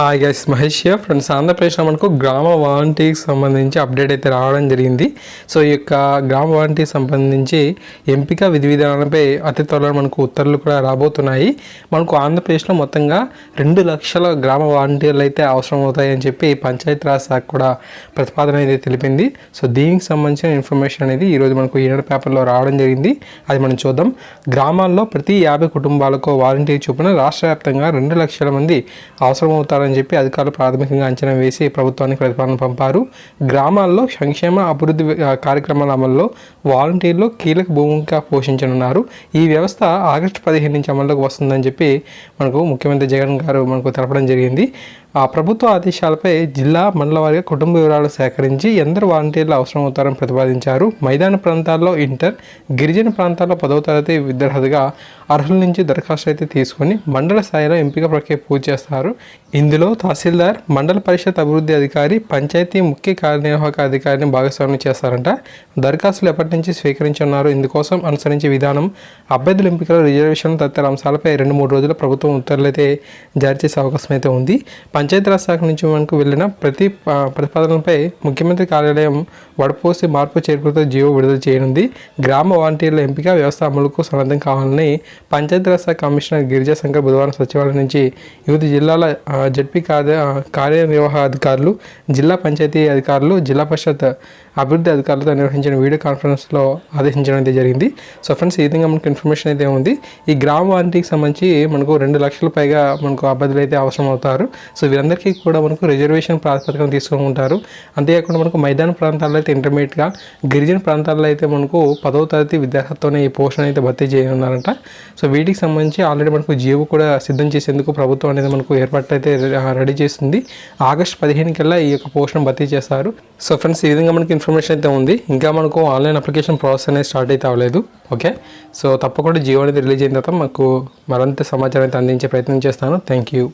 Hi guys Mahesh friends ఆంధ్రప్రదేశ్లో మనకు గ్రామ వాలంటీర్కి సంబంధించి అప్డేట్ అయితే రావడం జరిగింది. సో ఈ యొక్క గ్రామ వాలంటీర్ సంబంధించి ఎంపిక విధి విధానాలపై అతి త్వరలో మనకు ఉత్తర్వులు కూడా రాబోతున్నాయి. మనకు ఆంధ్రప్రదేశ్లో మొత్తంగా రెండు లక్షల గ్రామ వాలంటీర్లు అయితే అవసరం అవుతాయని చెప్పి పంచాయతీరాజ్ శాఖ కూడా ప్రతిపాదన అయితే తెలిపింది. సో దీనికి సంబంధించిన ఇన్ఫర్మేషన్ అనేది ఈరోజు మనకు ఈనాడు పేపర్లో రావడం జరిగింది. అది మనం చూద్దాం. గ్రామాల్లో ప్రతి యాభై కుటుంబాలకు వాలంటీర్ చొప్పున రాష్ట్ర వ్యాప్తంగా రెండు లక్షల మంది అవసరమవుతారని చేస్తారని చెప్పి అధికారులు ప్రాథమికంగా అంచనా వేసి ప్రభుత్వానికి ప్రతిపాదన పంపారు. గ్రామాల్లో సంక్షేమ అభివృద్ధి కార్యక్రమాల అమల్లో వాలంటీర్లు కీలక భూమిక పోషించనున్నారు. ఈ వ్యవస్థ ఆగస్టు పదిహేను నుంచి అమల్లోకి వస్తుందని చెప్పి మనకు ముఖ్యమంత్రి జగన్ గారు మనకు తెలపడం జరిగింది. ఆ ప్రభుత్వ ఆదేశాలపై జిల్లా మండలవారిగా కుటుంబ వివరాలు సేకరించి ఎందరు వాలంటీర్లు అవసరం అవుతారని ప్రతిపాదించారు. మైదాన ప్రాంతాల్లో ఇంటర్ గిరిజన ప్రాంతాల్లో పదవ తరగతి విద్యార్థిగా అర్హుల నుంచి దరఖాస్తు అయితే తీసుకొని మండల స్థాయిలో ఎంపిక ప్రక్రియ పూర్తి చేస్తారు. ఇందులో తహసీల్దార్ మండల పరిషత్ అభివృద్ధి అధికారి పంచాయతీ ముఖ్య కార్యనిర్వాహక అధికారిని భాగస్వామ్యం చేస్తారంట. దరఖాస్తులు ఎప్పటి నుంచి స్వీకరించున్నారు ఇందుకోసం అనుసరించే విధానం అభ్యర్థుల ఎంపికలు రిజర్వేషన్ తదితర అంశాలపై రెండు మూడు రోజుల ప్రభుత్వం ఉత్తర్వులు అయితే జారీ చేసే అవకాశం అయితే ఉంది. పంచాయతీరాజ్ శాఖ నుంచి మనకు వెళ్ళిన ప్రతి ప్రతిపాదనలపై ప్రతిపాదనపై ముఖ్యమంత్రి కార్యాలయం వడపోసి మార్పు చేర్పులతో జీవో విడుదల చేయనుంది. గ్రామ వాలంటీర్ల ఎంపిక వ్యవస్థ అమలుకు సన్నద్ధం కావాలని పంచాయతీరాజ్ శాఖ కమిషనర్ గిరిజాశంకర్ బుధవారం సచివాలయం నుంచి వివిధ జిల్లాల జడ్పీ కార్య కార్యనిర్వాహ కార్యనిర్వాహక అధికారులు జిల్లా పంచాయతీ అధికారులు జిల్లా పరిషత్ అభివృద్ధి అధికారులతో నిర్వహించిన వీడియో కాన్ఫరెన్స్లో ఆదేశించడం అయితే జరిగింది. సో ఫ్రెండ్స్ ఈ విధంగా మనకు ఇన్ఫర్మేషన్ అయితే ఉంది. ఈ గ్రామ వారంటీకి సంబంధించి మనకు రెండు లక్షల పైగా మనకు అభ్యర్థులు అయితే అవసరం అవుతారు. సో వీరందరికీ కూడా మనకు రిజర్వేషన్ ప్రాతిపదికన తీసుకుంటారు. అంతేకాకుండా మనకు మైదాన ప్రాంతాల్లో అయితే ఇంటర్మీడియట్గా గిరిజన ప్రాంతాల్లో అయితే మనకు పదవ తరగతి విద్యార్థులతోనే ఈ పోషన్ అయితే భర్తీ చేయనున్నారంట. సో వీటికి సంబంధించి ఆల్రెడీ మనకు జీవో కూడా సిద్ధం చేసేందుకు ప్రభుత్వం అనేది మనకు ఏర్పాట్లు అయితే రెడీ చేస్తుంది ఆగస్ట్ పదిహేను కల్లా ఈ యొక్క పోషన్ భర్తీ చేస్తారు. సో ఫ్రెండ్స్ ఈ విధంగా మనకి ఇన్ఫర్మేషన్ అయితే ఉంది. ఇంకా మనకు ఆన్లైన్ అప్లికేషన్ ప్రాసెస్ అనేది స్టార్ట్ అయితే అవ్వలేదు. ఓకే? సో తప్పకుండా జియో అనేది రిలీజ్ అయిన తర్వాత మాకు మరింత సమాచారం అయితే అందించే ప్రయత్నం చేస్తాను. Thank you.